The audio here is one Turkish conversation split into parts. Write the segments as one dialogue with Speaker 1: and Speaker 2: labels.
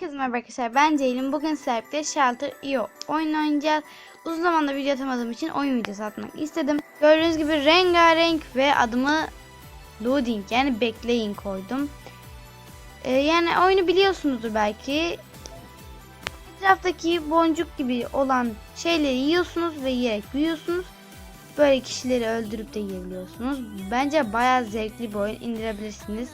Speaker 1: Herkese merhaba arkadaşlar ben Ceylin. Bugün sizlerle Shelter IO oyun oynayacağız. Uzun zamandır video atamadığım için oyun videosu atmak istedim. Gördüğünüz gibi rengarenk ve adımı loading yani bekleyin koydum. Ee, yani oyunu biliyorsunuzdur belki. Etraftaki boncuk gibi olan şeyleri yiyorsunuz ve yiyerek büyüyorsunuz. Böyle kişileri öldürüp de yiyebiliyorsunuz. Bence bayağı zevkli bir oyun indirebilirsiniz.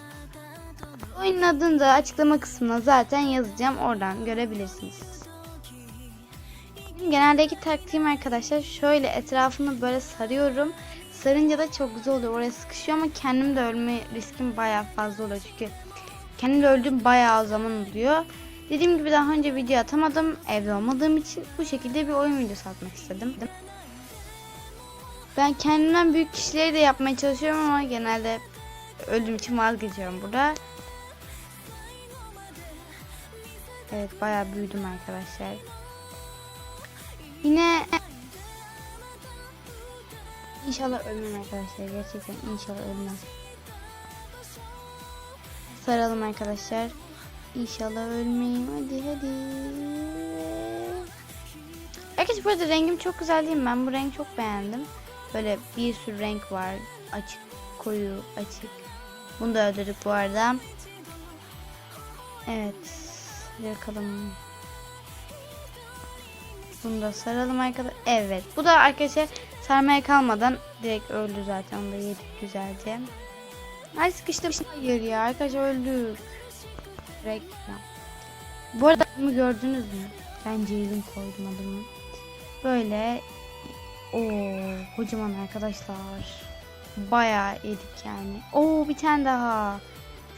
Speaker 1: Oyunun adını da açıklama kısmına zaten yazacağım. Oradan görebilirsiniz. Geneldeki taktiğim arkadaşlar şöyle etrafını böyle sarıyorum. Sarınca da çok güzel oluyor. Oraya sıkışıyor ama kendim de ölme riskim bayağı fazla oluyor. Çünkü kendim de öldüğüm bayağı zaman oluyor. Dediğim gibi daha önce video atamadım. Evde olmadığım için bu şekilde bir oyun videosu atmak istedim. Ben kendimden büyük kişileri de yapmaya çalışıyorum ama genelde öldüğüm için vazgeçiyorum burada. Evet bayağı büyüdüm arkadaşlar. Yine İnşallah ölmem arkadaşlar. Gerçekten inşallah ölmem. Saralım arkadaşlar. İnşallah ölmeyeyim. Hadi hadi. Arkadaşlar bu arada rengim çok güzel değil mi? Ben bu rengi çok beğendim. Böyle bir sürü renk var. Açık, koyu, açık. Bunu da öldürdük bu arada. Evet. Yakalım. Bunu da saralım arkadaşlar. Evet. Bu da arkadaşlar sarmaya kalmadan direkt öldü zaten. Onu da yedik güzelce. Ay sıkıştım. Hayır ya arkadaşlar öldük. Reklam. Bu arada adımı gördünüz mü? Ben Ceylin koydum adımı. Böyle o kocaman arkadaşlar. Bayağı yedik yani. Oo bir tane daha.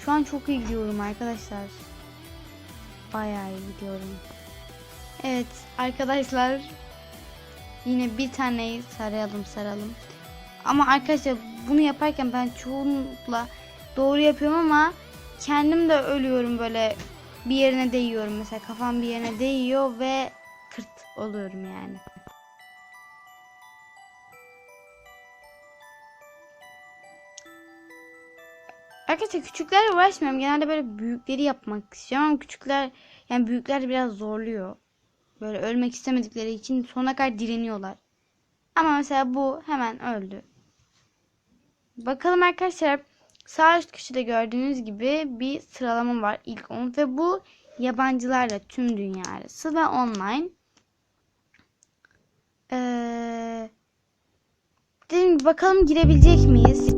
Speaker 1: Şu an çok iyi gidiyorum arkadaşlar. Bayağı iyi gidiyorum. Evet arkadaşlar. Yine bir taneyi saralım saralım. Ama arkadaşlar bunu yaparken ben çoğunlukla doğru yapıyorum ama kendim de ölüyorum böyle bir yerine değiyorum. Mesela kafam bir yerine değiyor ve kırt oluyorum yani. Arkadaşlar küçüklerle uğraşmıyorum. Genelde böyle büyükleri yapmak istiyorum ama küçükler yani büyükler biraz zorluyor. Böyle ölmek istemedikleri için sonuna kadar direniyorlar. Ama mesela bu hemen öldü. Bakalım arkadaşlar sağ üst köşede gördüğünüz gibi bir sıralama var ilk 10 ve bu yabancılarla tüm dünya arası ve online. Ee, gibi bakalım girebilecek miyiz?